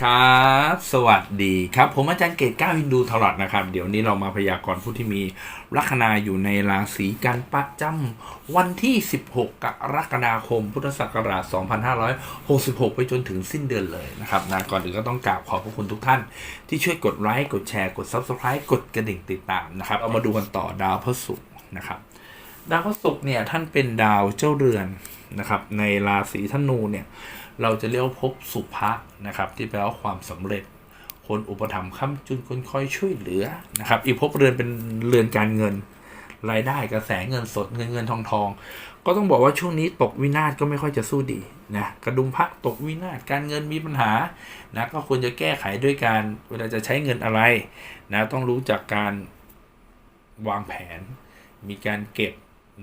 ครับ สวัสดีครับ ผมอาจารย์เกตก้าวฮินดูทลอดนะครับ เดี๋ยวนี้เรามาพยากรณ์ผู้ที่มีลัคนาอยู่ในราศีกันประจำวันที่ 16 กรกฎาคม พุทธศักราช 2566 ไปจนถึงสิ้นเดือนเลยนะครับนะก่อนอื่นก็ต้องกราบขอบพระคุณทุกท่าน ที่ช่วยกดไลค์กดแชร์กด Subscribe กดกระดิ่งติดตามนะครับ เอามาดูกันต่อดาวพระศุกร์นะครับ ดาวพระศุกร์เนี่ยท่านเป็นดาวเจ้าเรือนนะครับ ในราศีธนูเนี่ยเราจะเรียกว่าภพสุภะนะครับ ที่แปลว่าความสำเร็จ คนอุปถัมภ์ค้ำจุนคนคอยช่วยเหลือนะครับ อีกภพเรือนเป็นเรือนการเงิน รายได้กระแสเงินสดเงินเงินทองทองก็ต้องบอกว่าช่วงนี้ตกวินาศก็ไม่ค่อยจะสู้ดีนะกระดุมพระตกวินาศการเงินมีปัญหานะก็ควรจะแก้ไขด้วยการเวลาจะใช้เงินอะไรนะต้องรู้จักการวางแผน มีการเก็บ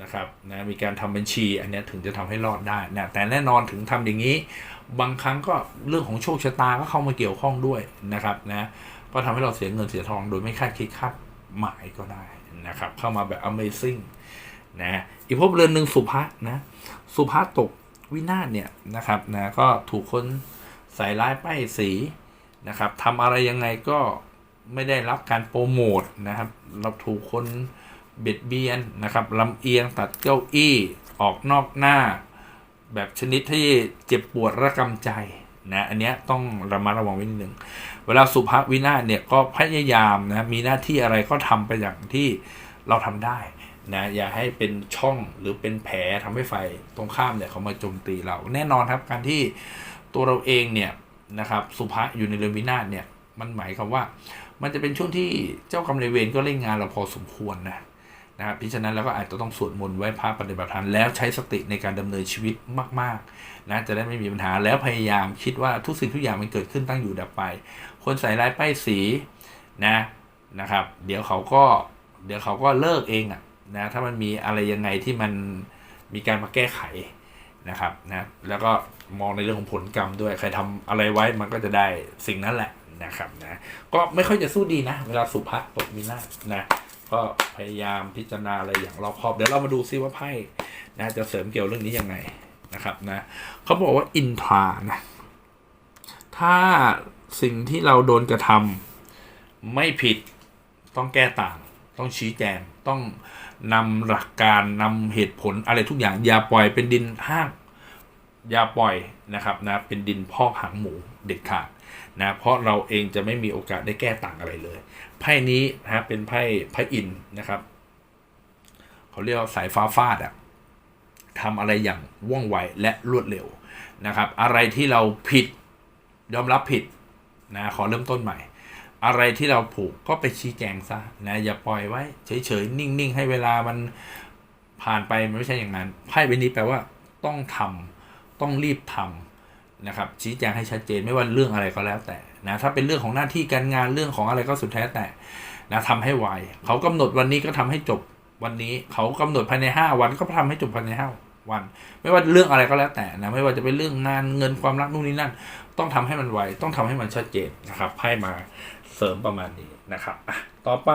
นะครับนะมีการทำบัญชีอันนี้ถึงจะทำให้รอดได้นะแต่แน่นอนถึงทำอย่างนี้ บางครั้งก็เรื่องของโชคชะตาก็เข้ามาเกี่ยวข้องด้วยนะครับนะก็ทำให้เราเสียเงินเสียทองโดยไม่คาดคิดคาดหมายก็ได้นะครับเข้ามาแบบ Amazing นะอีกภพเรือนหนึ่งสุภะนะสุภะตกวินาศเนี่ยนะครับนะก็ถูกคนใส่ร้ายป้ายสีนะครับทำอะไรยังไงก็ไม่ได้รับการโปรโมทนะครับเราถูกคน เบียดเบียนนะครับลำเอียงตัดเก้าอี้ออกนอกหน้า แบบชนิดที่เจ็บปวดระกำใจนะอันเนี้ยต้องระมัดระวังไว้นิดนึงเวลาสุภาพวินาศเนี่ยก็พยายามนะมีหน้าที่อะไรก็ทำไปอย่างที่เราทำได้นะอย่าให้เป็นช่องหรือเป็นแผลทำให้ไฟตรงข้ามเนี่ยเขามาโจมตีเรา แน่นอนครับการที่ตัวเราเองเนี่ยนะครับสุภาอยู่ในเรือนวินาศเนี่ยมันหมายความว่า มันจะเป็นช่วงที่เจ้ากรรมนายเวรก็เล่นงานเราพอสมควรนะ นะครับเพราะฉะนั้นเราก็อาจจะต้องสวดมนต์ไหว้พระปฏิบัติธรรมแล้วใช้สติในการดำเนินชีวิตมากๆนะจะได้ไม่มีปัญหาแล้วพยายามคิดว่าทุกสิ่งทุกอย่างมันเกิดขึ้นตั้งอยู่ดับไป คนใส่ร้ายป้ายสีนะนะครับ เดี๋ยวเขาก็เดี๋ยวเขาก็เลิกเองอะนะถ้ามันมีอะไรยังไงที่มันมีการมาแก้ไขนะครับนะแล้วก็มองในเรื่องของผลกรรมด้วยใครทำอะไรไว้มันก็จะได้สิ่งนั้นแหละนะครับนะก็ไม่ค่อยจะสู้ดีนะ เวลาสุภาพตกมีนานะ ก็พยายามพิจารณาอะไรอย่างรอบคอบเดี๋ยวเรามาดูซิว่าไพ่นะจะเสริมเกี่ยวเรื่องนี้ยังไงนะครับนะเขาบอกว่าอินทรานะถ้าสิ่งที่เราโดนกระทำไม่ผิดต้องแก้ต่าง ต้องชี้แจงต้องนำหลักการนำเหตุผลอะไรทุกอย่างอย่าปล่อยเป็นดินห้าง อย่าปล่อยนะครับนะเป็นดินพอกหางหมูเด็ดขาดนะเพราะเราเองจะไม่มีโอกาสได้แก้ต่างอะไรเลยไพ่นี้นะเป็นไพ่ไพ่อินนะครับเขาเรียกว่าสายฟ้าฟาดอะทำอะไรอย่างว่องไวและรวดเร็วนะครับ อะไรที่เราผิดยอมรับผิดนะขอเริ่มต้นใหม่ อะไรที่เราผูกก็ไปชี้แจงซะนะอย่าปล่อยไว้เฉยๆนิ่งๆ ให้เวลามันผ่านไปมันไม่ใช่อย่างนั้นไพ่ใบนี้แปลว่าต้องทำ ต้องรีบทำนะครับ ชี้แจงให้ชัดเจนไม่ว่าเรื่องอะไรก็แล้วแต่นะถ้าเป็นเรื่องของหน้าที่การงานเรื่องของอะไรก็สุดแท้แต่นะทำให้ไวเขากำหนดวันนี้ก็ทำให้จบวันนี้เขากำหนดภายในห้าวันก็ทำให้จบภายในห้าวัน ไม่ว่าเรื่องอะไรก็แล้วแต่นะไม่ว่าจะเป็นเรื่องงานเงินความรักนู่นนี่นั่น ต้องทำให้มันไวต้องทำให้มันชัดเจนนะครับไพ่มาเสริมประมาณนี้นะครับอะต่อไป